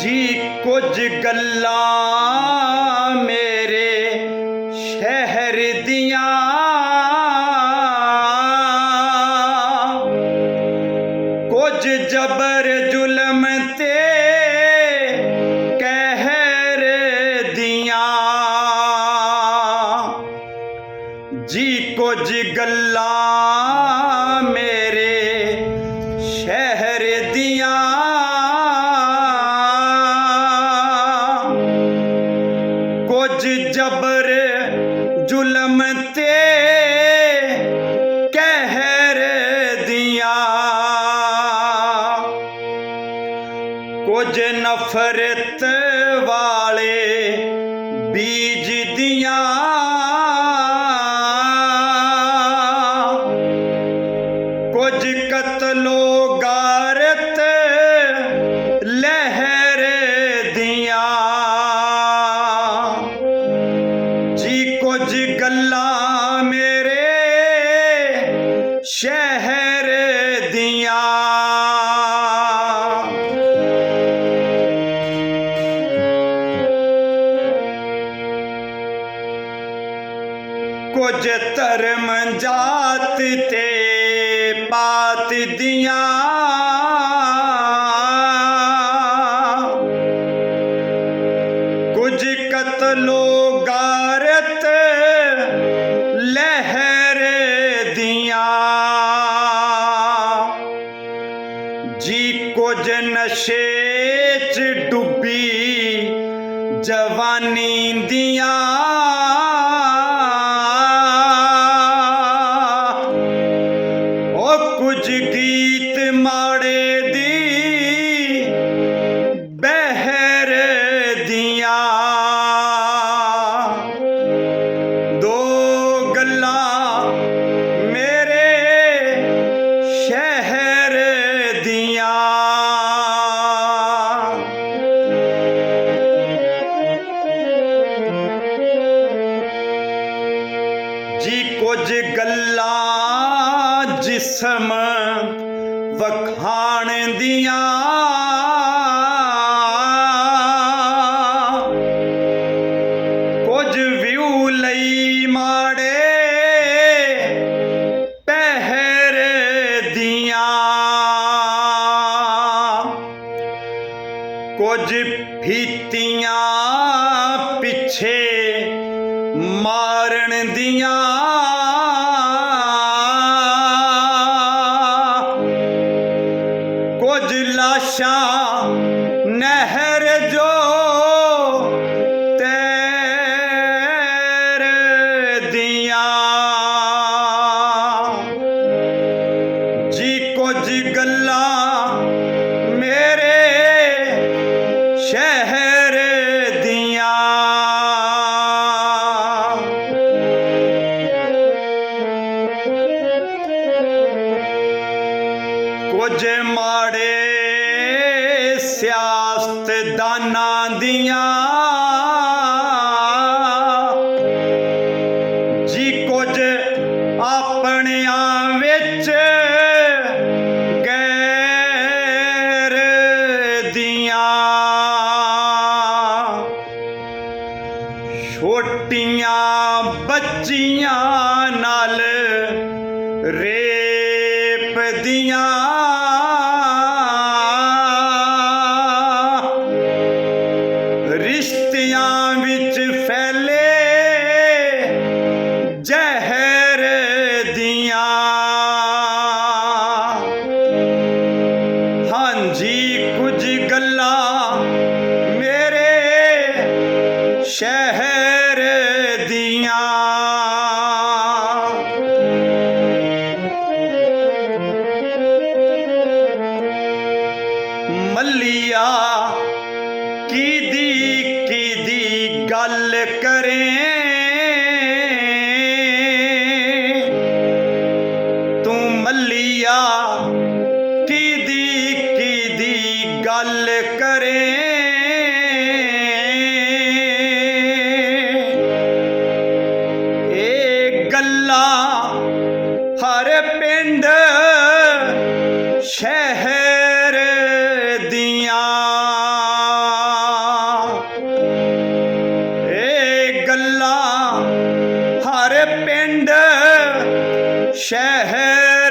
ਜੀ ਕੁਝ ਗੱਲਾਂ ਮੇਰੇ ਸ਼ਹਿਰ ਦੀਆਂ। ਕੁਝ ਜਬਰ ਜ਼ੁਲਮ ਤੇ ਕਹਿਰ ਦੀਆਂ। ਜੀ ਕੁਝ ਗੱਲਾਂ ਸ਼ਹਿਰ ਕੁਝ ਜਬਰ ਜ਼ੁਲਮ ਤੇ ਕਹਿਰ ਦੀਆਂ। ਕੁਝ ਨਫ਼ਰਤ ਵਾਲੇ ਬੀਜ ਦੀਆਂ ਕੁਝ ਧਰਮ ਜਾਤ ਤੇ ਪਾਤ ਦੀਆਂ। ਕੁਝ ਕਤਲੋ ਗਾਰਤ ਲਹਿਰ ਦੀਆਂ। ਜੀ ਕੁਝ ਨਸ਼ੇ ਚ ਡੁੱਬੀ ਜਵਾਨੀ ਦੀਆਂ। ਗੀਤ ਦੀ ਬਹਿਰ ਦੀਆਂ ਦੋ ਗੱਲਾਂ ਮੇਰੇ ਸ਼ਹਿਰ ਦੀਆਂ। ਜੀ ਕੁਝ ਗੱਲਾਂ ਜਿਸਮ ਵਖਾਣ ਦੀਆਂ ਕੁਝ ਮਾੜੇ ਸਿਆਸਤ ਦਾਨਾਂ ਦੀਆਂ। ਜੀ ਕੁਝ ਆਪਣਿਆਂ ਵਿੱਚ ਗੈਰ ਦੀਆਂ। ਛੋਟੀਆਂ ਬੱਚੀਆਂ ਨਾਲ ਰੇ ਦੀਆਂ ਗੱਲ ਕਰੇ। ਤੂੰ ਮੱਲੀਆ ਕੀਦੀ ਕੀਦੀ ਗੱਲ ਕਰੇ। ਇਹ ਗੱਲਾਂ ਹਰ ਪਿੰਡ ਸ਼ਹਿਰ ਪਿੰਡ ਸ਼ਹਿਰ